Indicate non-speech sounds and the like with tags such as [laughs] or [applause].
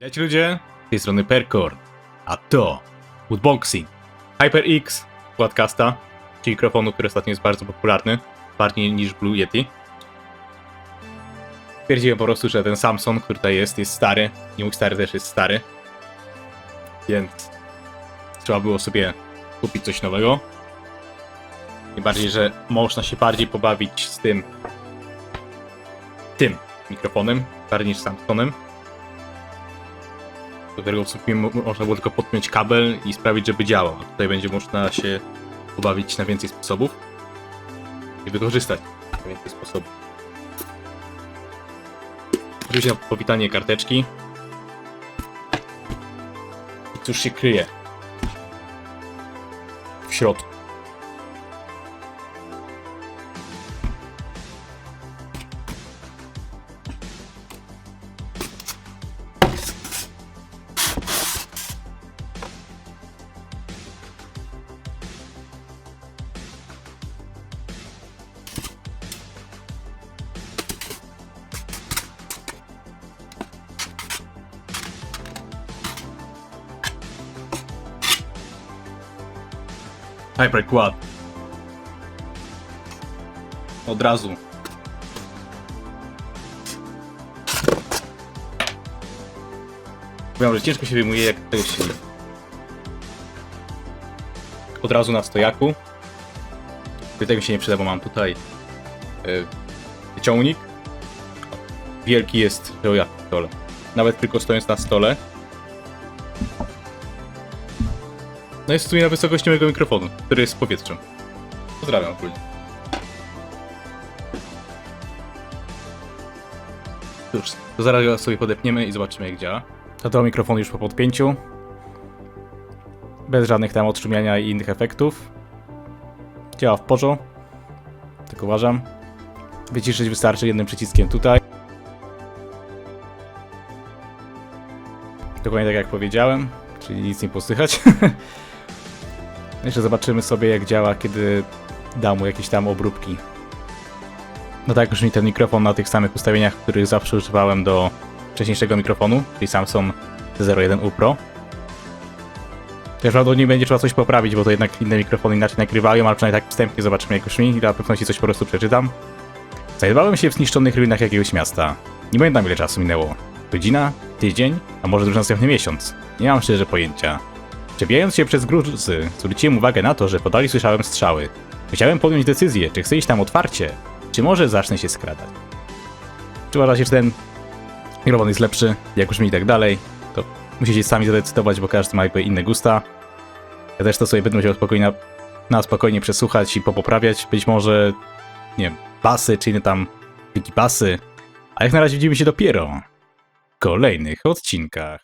Witajcie ludzie, z tej strony Perkor, a to Woodboxing, HyperX, Quadcasta, czyli mikrofonu, który ostatnio jest bardzo popularny, bardziej niż Blue Yeti. Stwierdziłem po prostu, że ten Samsung, który tutaj jest, jest stary, i mój stary też jest stary, więc trzeba było sobie kupić coś nowego. Tym bardziej, że można się bardziej pobawić z tym tym mikrofonem, bardziej niż Samsungem do którego w sumie mo- można było tylko podpiąć kabel i sprawić, żeby działał. Tutaj będzie można się pobawić na więcej sposobów i wykorzystać na więcej sposobów. Oczywiście na powitanie karteczki. I cóż się kryje w środku. Hyper Quad. Od razu. Wiem, że ciężko się wyjmuje, jak tego się Od razu na stojaku. Tego się nie przyda, bo mam tutaj yy, wyciągnik. Wielki jest, że ja stole. Nawet tylko stojąc na stole. No jest w na wysokości mojego mikrofonu, który jest w powietrzu. Pozdrawiam ogólnie. Cóż, to zaraz go sobie podepniemy i zobaczymy jak działa. To to mikrofon już po podpięciu. Bez żadnych tam odszumiania i innych efektów. Działa w porządku. Tak uważam. Wyciszyć wystarczy jednym przyciskiem tutaj. Dokładnie tak jak powiedziałem, czyli nic nie posłychać. [laughs] Jeszcze zobaczymy sobie jak działa, kiedy dam mu jakieś tam obróbki. No tak, już mi ten mikrofon na tych samych ustawieniach, których zawsze używałem do wcześniejszego mikrofonu, czyli Samsung Z01U Pro. Też prawdopodobnie będzie trzeba coś poprawić, bo to jednak inne mikrofony inaczej nagrywają, ale przynajmniej tak wstępnie zobaczymy jak już mi i na pewności coś po prostu przeczytam. Znajdowałem się w zniszczonych ruinach jakiegoś miasta. Nie pamiętam ile czasu minęło. Godzina? Tydzień? A może już następny miesiąc? Nie mam szczerze pojęcia. Przebijając się przez gruzy, zwróciłem uwagę na to, że podali słyszałem strzały. Chciałem podjąć decyzję, czy chcę iść tam otwarcie, czy może zacznę się skradać. Czy uważacie, że ten mikrofon jest lepszy, jak brzmi i tak dalej, to musicie sami zadecydować, bo każdy ma jakby inne gusta. Ja też to sobie będę musiał spokojnie, na spokojnie przesłuchać i popoprawiać. Być może, nie wiem, basy, czy inne tam basy. A jak na razie widzimy się dopiero w kolejnych odcinkach.